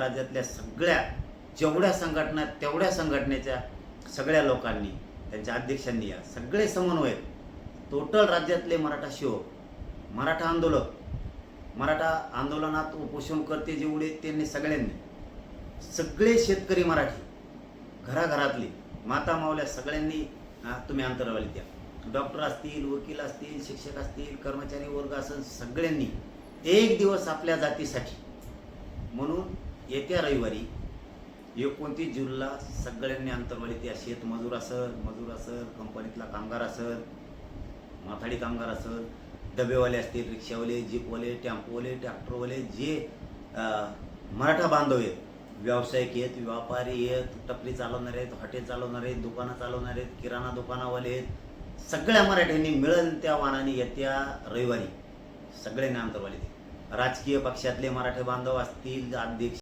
राज्यातल्या सगळ्या जेवढ्या संघटना तेवढ्या संघटनेच्या सगळ्या लोकांनी त्यांच्या अध्यक्षांनी या सगळे समन्वय टोटल राज्यातले मराठा शिव मराठा आंदोलक मराठा आंदोलनात उपोषण करते जेवढे त्यांनी सगळ्यांनी. सगळे शेतकरी मराठी घराघरातले माता मावल्या सगळ्यांनी तुम्ही अंतरावली द्या. डॉक्टर असतील वकील असतील शिक्षक असतील कर्मचारी वर्ग असं सगळ्यांनी एक दिवस आपल्या जातीसाठी. म्हणून येत्या रविवारी एकोणतीस जूनला सगळ्यांनी अंतरवाली त्या शेतमजूर असेल मजूर असेल कंपनीतला कामगार असेल माथाडी कामगार असेल डबेवाले असतील रिक्षावाले जीपवाले टेम्पोवाले ट्रॅक्टरवाले जे मराठा बांधव आहेत व्यावसायिक आहेत व्यापारी आहेत टपरी चालवणारे आहेत हॉटेल चालवणारे आहेत दुकानं चालवणारे आहेत किराणा दुकानावाले आहेत सगळ्या मराठ्यांनी मिळून त्या वाहनाने येत्या रविवारी सगळ्यांनी अंतरवाली राजकीय पक्षातले मराठे बांधव असतील अध्यक्ष